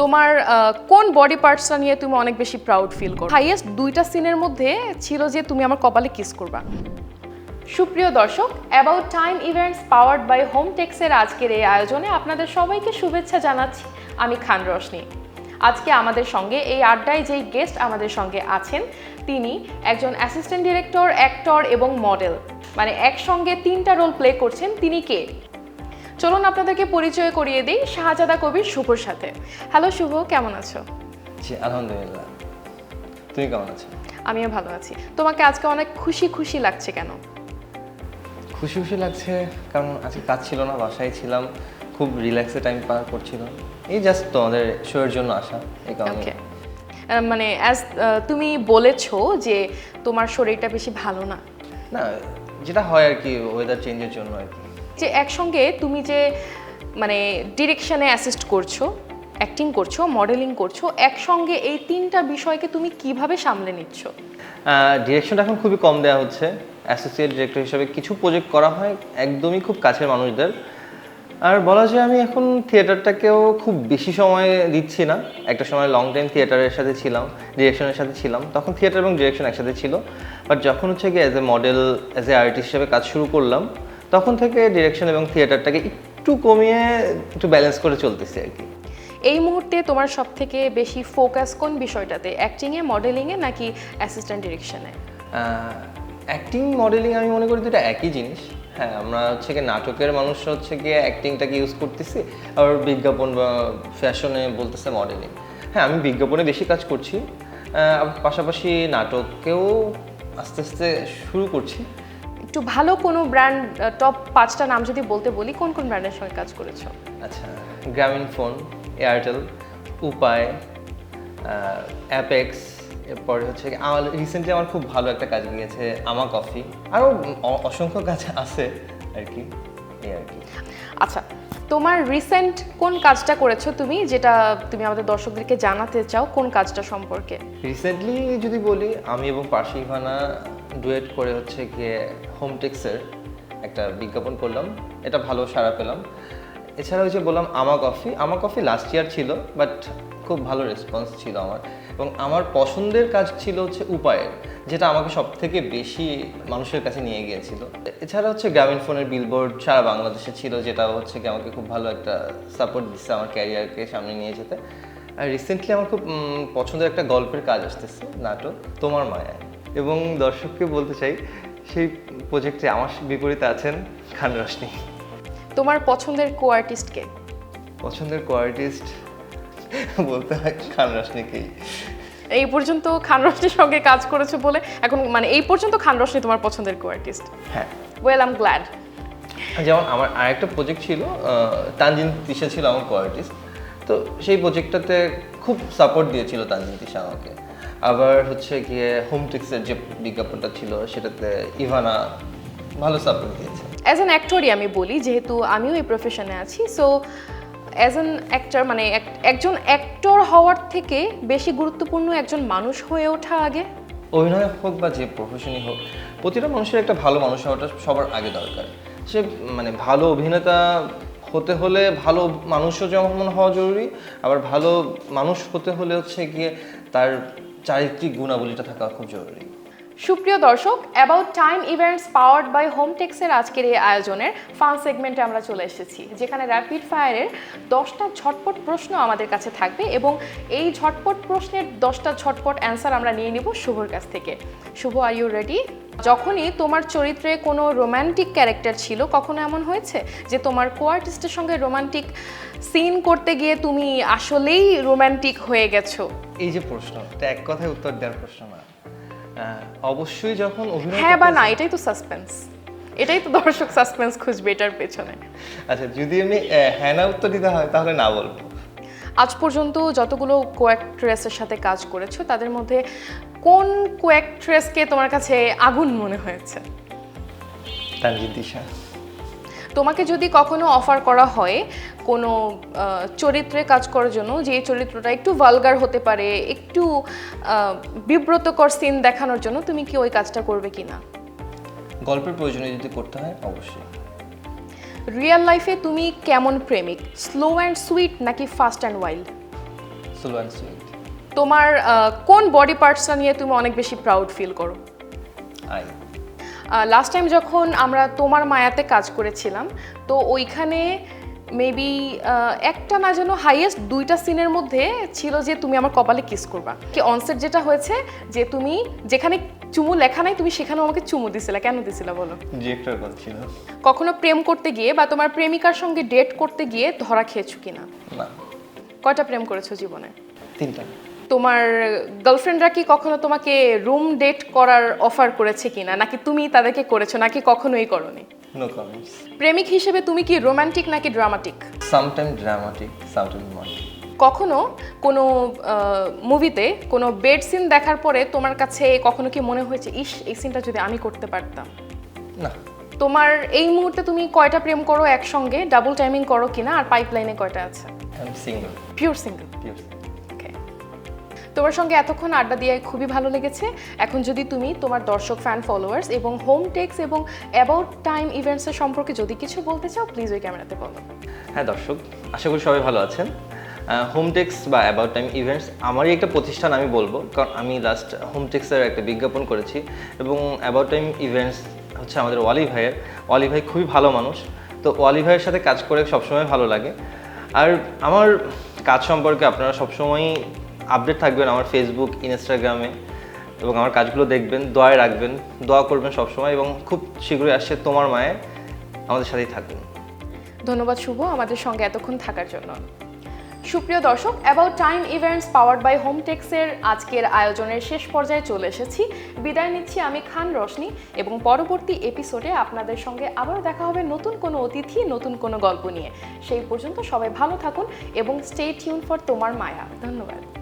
তোমার কোন বডি পার্টসটা নিয়ে তুমি অনেক বেশি প্রাউড ফিল করো? হাইয়েস্ট দুইটা সিনের মধ্যে ছিল যে তুমি আমার কপালে কিস করবা। সুপ্রিয় দর্শক about time events powered by home টেক্সের আজকের এই আয়োজনে আপনাদের সবাইকে শুভেচ্ছা জানাচ্ছি। আমি খান রশনি। আজকে আমাদের সঙ্গে, এই আড্ডায় যেই গেস্ট আমাদের সঙ্গে আছেন, তিনি একজন অ্যাসিস্ট্যান্ট ডিরেক্টর অ্যাক্টর এবং মডেল মানে একসঙ্গে তিনটা রোল প্লে করছেন। তিনি কে? চলুন আপনাদেরকে পরিচয় করিয়ে দিই শাহজাদা কবির শুভর সাথে। হ্যালো শুভ কেমন আছো? জি আলহামদুলিল্লাহ। তুমি কেমন আছো? আমিও ভালো আছি। তোমাকে আজকে অনেক খুশি খুশি লাগছে কেন? খুশি খুশি লাগছে কারণ আজকে কাজ ছিল না বাসায় ছিলাম খুব রিল্যাক্সে টাইম পার করছিলাম। এই জাস্ট তোমাদের শোয়ের জন্য আসা এই কারণে। মানে অ্যাজ তুমি বলেছ যে তোমার শরীরটা বেশি ভালো না। না যেটা হয় আর কি ওয়েদার চেঞ্জের জন্য আর কি। যে একসঙ্গে তুমি যে মানে ডিরেকশনে অ্যাসিস্ট করছ অ্যাক্টিং করছ মডেলিং করছ, একসঙ্গে এই তিনটা বিষয়কে তুমি কীভাবে সামলে নিচ্ছ? ডিরেকশনটা এখন খুবই কম দেওয়া হচ্ছে। অ্যাসোসিয়েট ডিরেক্টর হিসেবে কিছু প্রজেক্ট করা হয় একদমই খুব কাছের মানুষদের। আর বলা যায় আমি এখন থিয়েটারটাকেও খুব বেশি সময় দিচ্ছি না। একটা সময় লং টাইম থিয়েটারের সাথে ছিলাম ডিরেকশনের সাথে ছিলাম। তখন থিয়েটার এবং ডিরেকশন একসাথে ছিল। বাট যখন হচ্ছে কি as a model as a artist হিসেবে কাজ শুরু করলাম তখন থেকে ডিরেকশন এবং থিয়েটারটাকে একটু কমিয়ে একটু ব্যালেন্স করে চলতেছি আর কি। এই মুহূর্তে তোমার সব থেকে বেশি ফোকাস কোন বিষয়টাতে? অ্যাক্টিংয়ে মডেলিংয়ে নাকি অ্যাসিস্ট্যান্ট ডিরেকশনে অ্যাক্টিং মডেলিং আমি মনে করি দুটো একই জিনিস। হ্যাঁ আমরা হচ্ছে কি নাটকের মানুষ হচ্ছে গিয়ে অ্যাক্টিংটাকে ইউজ করতেছি আবার বিজ্ঞাপন বা ফ্যাশনে বলতেছে মডেলিং হ্যাঁ আমি বিজ্ঞাপনে বেশি কাজ করছি পাশাপাশি নাটককেও আস্তে আস্তে শুরু করছি। একটু ভালো কোনো ব্র্যান্ড টপ পাঁচটা নাম যদি বলতে বলি, কোন কোন ব্র্যান্ডের সঙ্গে কাজ করেছ? আচ্ছা গ্রামীণ ফোন এয়ারটেল উপায় অ্যাপেক্স এরপরে হচ্ছে আমার রিসেন্টলি আমার খুব ভালো একটা কাজ নিয়েছে আমা কফি আরও অসংখ্য কাজ আছে আর কি। এই আর কি আচ্ছা তোমার রিসেন্ট কোন কাজটা করেছ তুমি? যেটা তুমি আমাদের দর্শকদেরকে জানাতে চাও কোন কাজটা সম্পর্কে? রিসেন্টলি যদি বলি আমি এবং পার্সি ইভানা ডুয়েট করে হচ্ছে গিয়ে হোমটেক্সের একটা বিজ্ঞাপন করলাম। এটা ভালো সাড়া পেলাম। এছাড়া ওই যে বললাম আমা কফি আমা কফি লাস্ট ইয়ার ছিল বাট খুব ভালো রেসপন্স ছিল আমার। এবং আমার পছন্দের কাজ ছিল হচ্ছে উপায়ের যেটা আমাকে সব থেকে বেশি মানুষের কাছে নিয়ে গিয়েছিল। এছাড়া হচ্ছে গ্রামীণ ফোনের বিলবোর্ড সারা বাংলাদেশে ছিল যেটা হচ্ছে কি আমাকে খুব ভালো একটা সাপোর্ট দিচ্ছে আমার ক্যারিয়ারকে সামনে নিয়ে যেতে। আর রিসেন্টলি আমার খুব পছন্দের একটা গল্পের কাজ আসতেছে নাটক তোমার মায়ায় এবং দর্শককে বলতে চাই সেই প্রজেক্টে আমার বিপরীতে আছেন খান রশনি। তোমার পছন্দের কো আর্টিস্ট কে? পছন্দের কোয়ার্টিস্ট বলতে হয় খান রশনিকেই এই পর্যন্ত খান রশনির সঙ্গে কাজ করেছ বলে এখন মানে এই পর্যন্ত খান রশনি তোমার পছন্দের কো আর্টিস্ট হ্যাঁ ওয়েল আম গ্ল্যাড যেমন আমার আরেকটা প্রজেক্ট ছিল তানজিন তিশা ছিল আমার কোয়ার্টিস্ট তো সেই প্রজেক্টটাতে খুব সাপোর্ট দিয়েছিল তানজিন তিশা আমাকে। আবার হচ্ছে গিয়ে হোমটেক্সের যে বিজ্ঞাপনটা ছিল সেটাতে ইভানা ভালো সাপোর্ট দিয়েছে। অ্যাজ অ্যান অ্যাক্টরই আমি বলি যেহেতু আমিও এই প্রফেশনে আছি সো অ্যাজ অ্যান অ্যাক্টর মানে এক- একজন অ্যাক্টর হওয়ার থেকে বেশি গুরুত্বপূর্ণ একজন মানুষ হয়ে ওঠা আগে? অভিনয় হোক বা যে প্রফেশনই হোক, প্রতিটা মানুষের একটা ভালো মানুষ হওয়াটা সবার আগে দরকার। সে মানে ভালো অভিনেতা হতে হলে ভালো মানুষও যেমন হওয়া জরুরি, আবার ভালো মানুষ হতে হলে হচ্ছে গিয়ে তার চারিত্রিক গুণাবলীটা থাকা খুব জরুরি। সুপ্রিয় দর্শক about time events powered by হোমটেক্সের আজকের এই আয়োজনের ফান সেগমেন্টে আমরা চলে এসেছি, যেখানে র্যাপিড ফায়ারের দশটা ঝটপট প্রশ্ন আমাদের কাছে থাকবে এবং এই ঝটপট প্রশ্নের দশটা ঝটপট অ্যান্সার আমরা নিয়ে নিব শুভর কাছ থেকে। শুভ আর ইউ রেডি যখনই তোমার চরিত্রে কোনো রোম্যান্টিক ক্যারেক্টার ছিল, কখনো এমন হয়েছে যে তোমার কো আর্টিস্টের সঙ্গে রোমান্টিক সিন করতে গিয়ে তুমি আসলেই রোমান্টিক হয়ে গেছো? এই যে প্রশ্ন এক কথায় উত্তর দেওয়ার প্রশ্ন না। অবশ্যই যখন অভিনয় হ্যাঁ বা না এটাই তো সাসপেন্স এটাই তো দর্শক সাসপেন্স খুঁজবে এটার পেছনে। আচ্ছা যদি এমনি হ্যাঁ না উত্তর দিতে হয় তাহলে না বলব। আজ পর্যন্ত যতগুলো কোয়াক্ট্রেসের সাথে কাজ করেছ তাদের মধ্যে কোন কোয়াক্ট্রেসকে তোমার কাছে আগুন মনে হয়েছে? তানজিন দিশা। তোমাকে যদি কখনো অফার করা হয় কোনো চরিত্রে কাজ করার জন্য যে এই চরিত্রটা একটু ভালগার হতে পারে একটু বিব্রতকর সিন দেখানোর জন্য তুমি কি ওই কাজটা করবে কি না গল্পের প্রয়োজনে যদি করতে হয় অবশ্যই। রিয়েল লাইফে তুমি কেমন প্রেমিক? স্লো অ্যান্ড সুইট নাকি fast and wild slow and sweet তোমার কোন বডি পার্টসটা নিয়ে তুমি অনেক বেশি প্রাউড ফিল করো? আই লাস্ট টাইম যখন আমরা তোমার মায়াতে কাজ করেছিলাম তো ওইখানে মেবি একটা না যেন হাইয়েস্ট দুইটা সিনের মধ্যে ছিল যে তুমি আমার কপালে কিস করবা। কি অনসেট যেটা হয়েছে যে তুমি যেখানে চুমু লেখা নাই তুমি সেখানেও আমাকে চুমু দিছিলা। কেন দিছিলা বলো? করছিল কখনো প্রেম করতে গিয়ে বা তোমার প্রেমিকার সঙ্গে ডেট করতে গিয়ে ধরা খেয়েছো কিনা? না। কয়টা প্রেম করেছ জীবনে? তিনটা। তোমার গার্লফ্রেন্ডরা কি কখনো তোমাকে রুম ডেট করার অফার করেছে কিনা? নাকি তুমি তাদেরকে করেছ? নাকি কখনোই করনি? নো কমেন্টস প্রেমিক হিসেবে তুমি কি রোমান্টিক নাকি dramatic sometime dramatic sometime romantic কখনো কোনো মুভিতে কোনো বেড সিন দেখার পরে তোমার কাছে কখনো কি মনে হয়েছে ইস এই সিনটা যদি আমি করতে পারতাম না। তোমার এই মুহূর্তে তুমি কয়টা প্রেম করো একসঙ্গে? ডাবল টাইমিং করো কিনা? আর পাইপলাইনে কয়টা আছে? সিঙ্গেল পিওর সিঙ্গেল পিওর তোমার সঙ্গে এতক্ষণ আড্ডা দিয়ে খুবই ভালো লেগেছে। এখন যদি তুমি তোমার দর্শক ফ্যান ফলোয়ার্স এবং হোম টেক্স এবং অ্যাবাউট টাইম ইভেন্টসের সম্পর্কে যদি কিছু বলতে চাও প্লিজ ওই ক্যামেরাতে বলো। হ্যাঁ দর্শক, আশা করি সবাই ভালো আছেন। হোমটেক্স বা অ্যাবাউট টাইম ইভেন্টস আমারই একটা প্রতিষ্ঠান আমি বলব, কারণ আমি লাস্ট হোমটেক্সের একটা বিজ্ঞাপন করেছি এবং অ্যাবাউট টাইম ইভেন্টস হচ্ছে আমাদের ওয়ালি ভাইয়ের। ওয়ালি ভাই খুবই ভালো মানুষ, তো ওয়ালি ভাইয়ের সাথে কাজ করে সবসময় ভালো লাগে। আর আমার কাজ সম্পর্কে আপনারা সবসময়ই আপডেট থাকবেন আমার ফেসবুক ইনস্টাগ্রামে এবং আমার কাজগুলো দেখবেন, দোয়ায় রাখবেন, দোয়া করবেন সবসময় এবং খুব শীঘ্রই আসছে তোমার মায়ে আমাদের সাথেই থাকবেন ধন্যবাদ শুভ আমাদের সঙ্গে এতক্ষণ থাকার জন্য। সুপ্রিয় দর্শক about time events powered by হোমটেক্সের আজকের আয়োজনের শেষ পর্যায়ে চলে এসেছি। বিদায় নিচ্ছি আমি খান রশনি এবং পরবর্তী এপিসোডে আপনাদের সঙ্গে আবারও দেখা হবে নতুন কোনো অতিথি, নতুন কোনো গল্প নিয়ে। সেই পর্যন্ত সবাই ভালো থাকুন এবং স্টে টিউন ফর তোমার মায়া। ধন্যবাদ।